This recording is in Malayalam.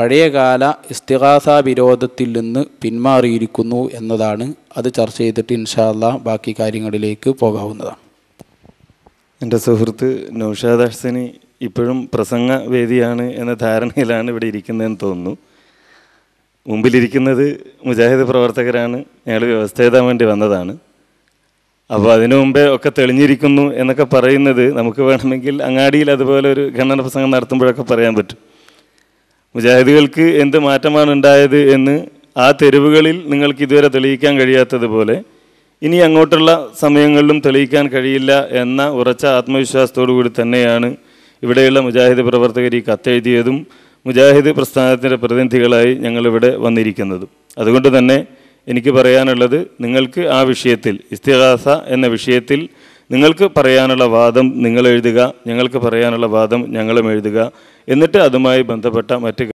പഴയകാല ഇസ്തിഹാസ വിരോധത്തിൽ നിന്ന് പിന്മാറിയിരിക്കുന്നു എന്നതാണ് അത് ചർച്ച ചെയ്തിട്ട് ഇൻഷാല്ല ബാക്കി കാര്യങ്ങളിലേക്ക് പോകാവുന്നതാണ്. എന്റെ സുഹൃത്ത് നൗഷാദ് ഹസനി ഇപ്പോഴും പ്രസംഗ വേദിയാണ് എന്ന ധാരണയിലാണ് ഇവിടെ ഇരിക്കുന്നതെന്ന് തോന്നുന്നു. മുമ്പിലിരിക്കുന്നത് മുജാഹിദ് പ്രവർത്തകരാണ് ഞങ്ങൾ വ്യവസ്ഥ എഴുതാൻ വേണ്ടി വന്നതാണ്. അപ്പോൾ അതിനു മുമ്പേ ഒക്കെ തെളിഞ്ഞിരിക്കുന്നു എന്നൊക്കെ പറയുന്നത് നമുക്ക് വേണമെങ്കിൽ അങ്ങാടിയിൽ അതുപോലെ ഒരു ഖണ്ഡന പ്രസംഗം നടത്തുമ്പോഴൊക്കെ പറയാൻ പറ്റും. മുജാഹിദുകൾക്ക് എന്ത് മാറ്റമാണ് ഉണ്ടായത് എന്ന് ആ തെരുവുകളിൽ നിങ്ങൾക്ക് ഇതുവരെ തെളിയിക്കാൻ കഴിയാത്തതുപോലെ ഇനി അങ്ങോട്ടുള്ള സമയങ്ങളിലും തെളിയിക്കാൻ കഴിയില്ല എന്ന ഉറച്ച ആത്മവിശ്വാസത്തോടു കൂടി തന്നെയാണ് ഇവിടെയുള്ള മുജാഹിദ് പ്രവർത്തകർ ഈ കത്തെഴുതിയതും മുജാഹിദ് പ്രസ്ഥാനത്തിന്റെ പ്രതിനിധികളായി ഞങ്ങളിവിടെ വന്നിരിക്കുന്നതും. അതുകൊണ്ട് തന്നെ എനിക്ക് പറയാനുള്ളത് നിങ്ങൾക്ക് ആ വിഷയത്തിൽ ഇസ്തിഹാസ എന്ന വിഷയത്തിൽ നിങ്ങൾക്ക് പറയാനുള്ള വാദം നിങ്ങൾ എഴുതുക ഞങ്ങൾക്ക് പറയാനുള്ള വാദം ഞങ്ങളും എഴുതുക. എന്നിട്ട് അതുമായി ബന്ധപ്പെട്ട മറ്റ്